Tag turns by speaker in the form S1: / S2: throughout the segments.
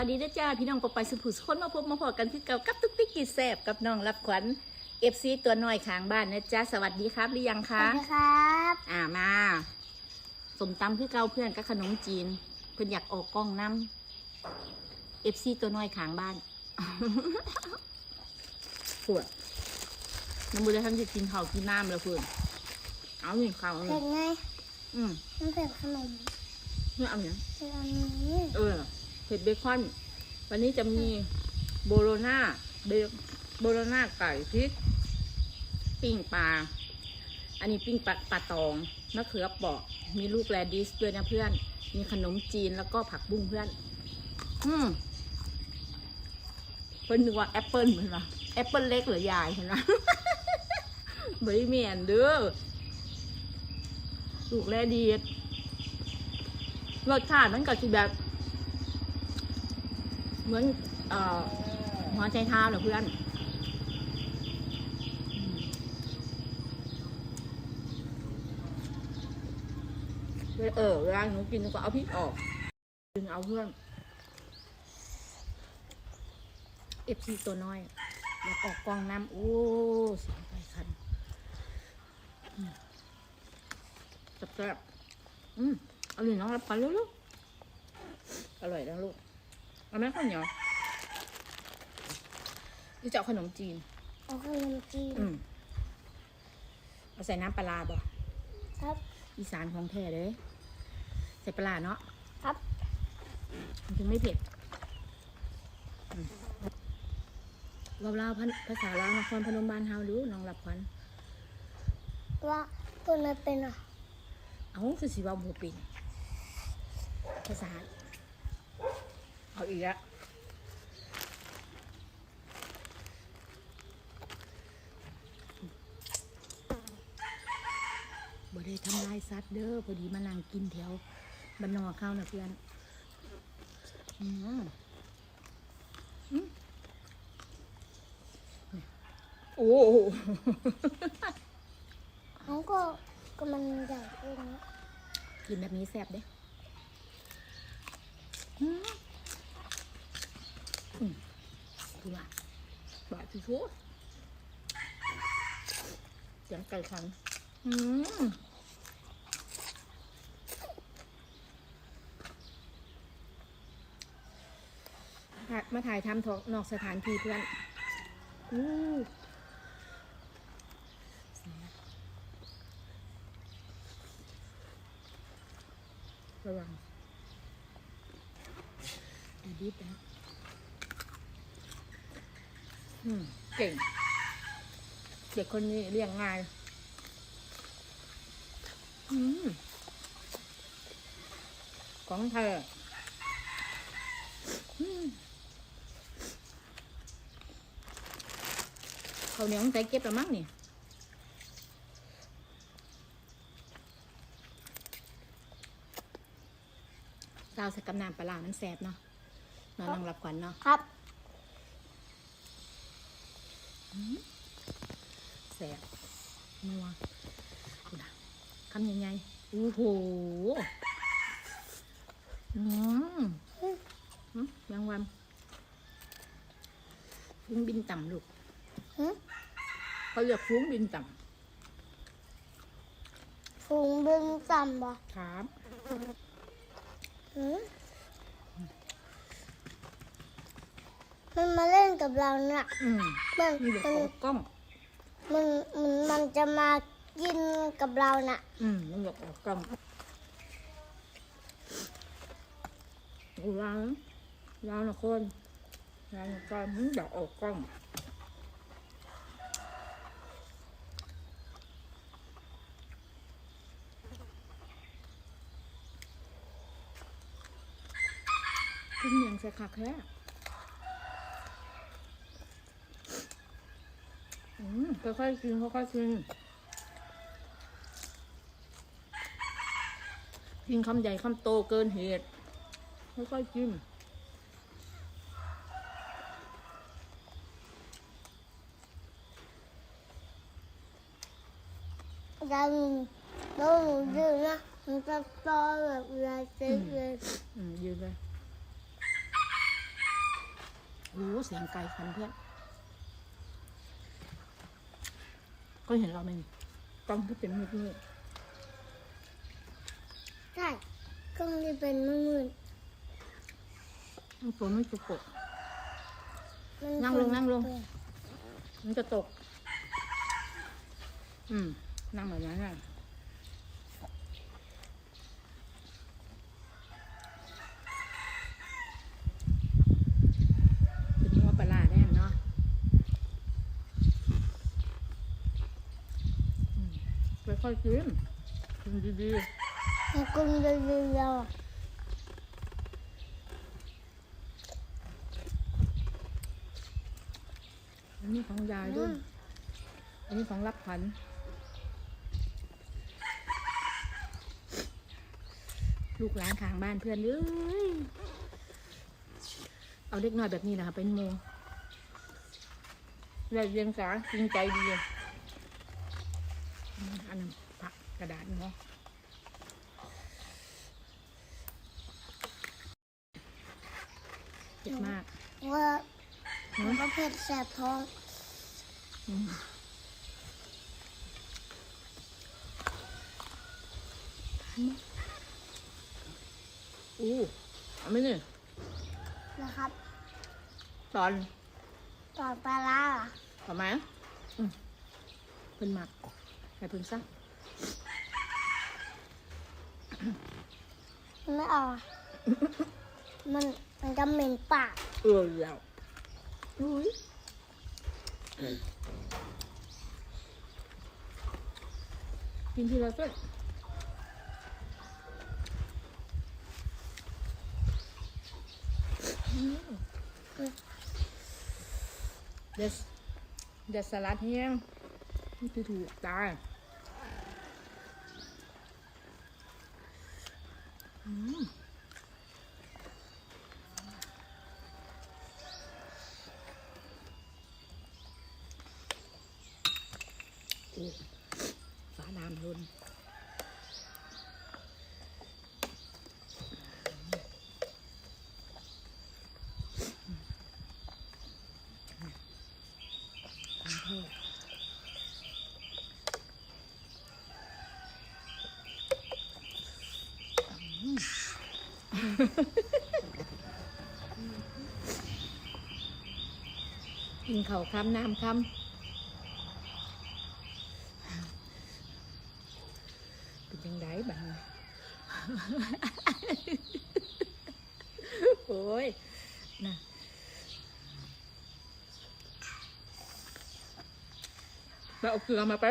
S1: สวัสดีนะจ้าพี่น้องปอไปสุภูสุคนมาพบมาพอกันที่เก่ากับตุ๊กติ๊กกีแซบกับน้องรับขวัญเอฟซีตัวน้อยข้างบ้านนะจ้าสวัสดีครับหรือยัง
S2: ส
S1: คะ
S2: วัสดีครับ
S1: อ่ามาสมตำคือเก่าเพื่อนกับขนมจีน เพื่อนอยากออกกล้องน้ำเอฟซีตัวน้อยข้างบ้านปวดน้ำบุญได้ทำจะกินข้าวกินน้ำแล้วเพื่อนเอาหนึ่งข้าวเอาห
S2: เผ็
S1: นึ่
S2: ด
S1: ง
S2: ไง
S1: อืม
S2: มันเผ็ดขนม
S1: นี่เอาอย่าง
S2: เผ็ดอันนี้
S1: เออ เผ็ดเบคอน วันนี้จะมีโบโลนาเบโบโลนาไก่พริก ปิ้งปลา อันนี้ปิ้งปลาปลาตองมะเขือเปาะ มีลูกแรดิสด้วยนะเพื่อน มีขนมจีนแล้วก็ผักบุ้งเพื่อน อืมเพิ่นนึกว่าแอปเปิลเหมือนว่าแอปเปิลเล็กหรือยายเห็นไหมบริเมียนเด้อลูกแรดิสรสชาติมันก็คือแบบ เหมือนเอ่อหัวใจเท้าเหรอเพื่อนเออเวลาหนูกินหนูก็เอาพริกออกดึงเอาเพื่อนเอฟซีตัวน้อยแล้วออกกองน้ำโอ้เสียงไปคันอืมแซ่บๆอืมอาหนึ่งน้องรับกันเร็วๆอร่อยนะลูก เอาไหมข้าวเหนียวนี่จะเอาขนมจีน
S2: เอาขนมจีน
S1: อืมเอาใส่น้ำปลาร้าบ่
S2: ครับ
S1: อีสานของแท้เลย ใส่ปลาร้าเนาะ
S2: ครับ
S1: มันถึงไม่เผ็ดอืมเราเล่าพันภาษาลาวนครพนมบ้านเฮาดูน้องรับควัน
S2: ว่าตัวนั้นเป็นอะ
S1: เอาคือสิเว่าบูปินภาษา เอาอีกแล้วบ่ได้ทำลายสัตว์เด้อพอดีมานั่งกินแถวบ้านนอกเข้านะเพื่อนอืมอืมโอ้โห
S2: เขาก็ก็มันใหญ่ขึ้นนะ
S1: กินแบบนี้แซ่บเด้อืม อืมดูอะบาดที่สุดเสียงไก่ขันอืมมาถ่ายทำทนอกสถานที่เพื่อนอู้ระวังอดิบนะอืม เก่ง เด็กคนนี้เลี้ยงง่ายอืมของเธออืมเขาวเหนียวใส่เก็บแล้วมั้งนี่ซาวใส่กับน้ำปลาร้ามันแสบเนาะนอนนังรับขวัญเนาะ
S2: ครับ
S1: แสบนัวดูนะคำใหญ่ๆโอ้โหอืมอืมยังวันฟุ้งบินต่ำลูก
S2: หืม
S1: เขาเรียกฟุ้งบินต่
S2: ฝูงบึงต่ำบ่ำ
S1: ครับ
S2: มมันมาเล่นกับเราน่ะ
S1: อืม
S2: มัน
S1: นี่เดี๋ยว
S2: มัน
S1: ขอกล้อง
S2: มันมันมันจะมากินกับเราน่ะ
S1: อืมมันอยากออกกล้องดูร้านร้านละคนร้านละคนมันอยากออกกล้องกินอย่างใส่ขักแค่อืม ค่อยๆกินค่อยๆกินกินคำใหญ่คำโตเกินเหตุค่อยๆกิน
S2: เราเราหนูดื้อนะมันจะโตแบบเวลาเซ็กเลย
S1: อืมยืนเลยโอ้เสียงไก่คันเพื่อน ก็เห็นเราเป็นกล้องที่เป็นมืดมืด
S2: ใช่กล้องนี่เป็นมืด
S1: ๆมันฝนไม่จะตก
S2: ๆมัน
S1: นั่งลงนั่งลง มันจะตก อืม นั่งแบบนั้นน่ะเป็นหัวปลาร้าแน่เนาะอืม ค่อยๆกินกินดี
S2: มันกลมเรียว
S1: ๆอันนี้ของยาย
S2: ๆ
S1: ด้
S2: อื
S1: วย
S2: ม
S1: อันนี้ของรับขวัญลูกหลานทางบ้านเพื่อนเอ้ยเอาเล็กน้อยแบบนี้นะคะเป็นโมเรียนเรียงสาจริงใจดี อืมอันนั้นผักกระดาษเนาะเจ็บมาก
S2: ว่า
S1: เน
S2: มัน
S1: อะ
S2: ก็เผ็ดแสบท้อง
S1: อืมอู้เอาไหม่เนี่ย
S2: นะครับ
S1: ตอน
S2: ต่อปลาร้าเหรอ
S1: ต่อไหมอืมเพิ่นหมัก ใส่เพิ่นซะ
S2: มันไม่เอาอะมันมันจะเหม็นปาก
S1: เออแล้วอุ้ยกินทีละเส้นอืมเดสเดสสลัดแห้งนี่คือถูกตายอืม โอ้ฟ้าน้ำล้น กินข้าวคำน้ำคำเป็นยังไงบ้างโอ้ยนะเราเอาเกลือมาไป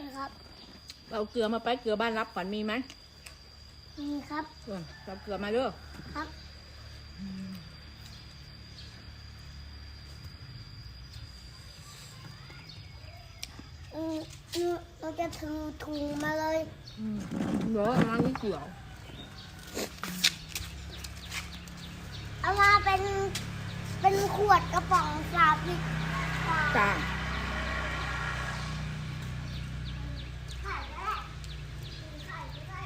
S2: นะครับ
S1: เราเอาเกลือมาไปเกลือบ้านรับขวัญมีไหม
S2: นี่ครับ
S1: เออเราเอาเกลือมาเด้อ
S2: ครับอืมอืมเราจะถือถุงมาเลย
S1: อืมเดี๋ยวเอามานี่เกลือ
S2: เอามาเป็นเป็นขวดกระป๋องสามลิตร
S1: จ้า
S2: ขายก็ได้ขายก็ได้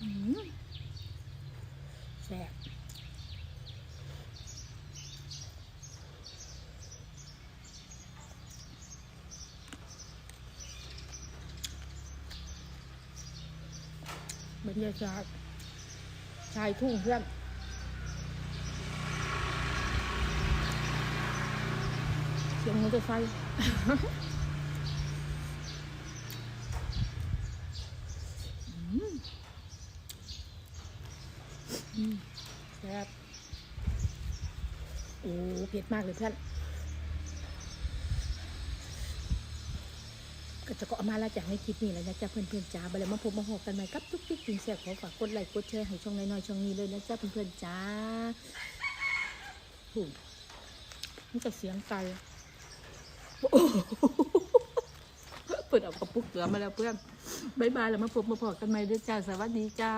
S1: อืมแซ่บ รรยากาศชายทุ่งเพื่อนเสียงมอเตอร์ไซค์แซ่บโอ้เผ็ดมากเลยเพื่อน ก็จะก็เอามาแล้วจากในคลิปนี้แล้วนะจ๊ะเพื่อนๆจ้าไปแล้วมาพบมาหอกกันใหม่กับทุกทิศถึงแซ่บขอฝากกดไลค์กดแชร์ให้ช่องน้อยๆช่องนี้เลยนะจ๊ะเพื่อนๆจ้าถูกนี่ก็เสียงไก่โอ้โหเปิดออกกระปุกเกลือมาแล้วเพื่อนบายบายแล้วมาพบมาพอกันใหม่ด้วยจ้าสวัสดีจ้า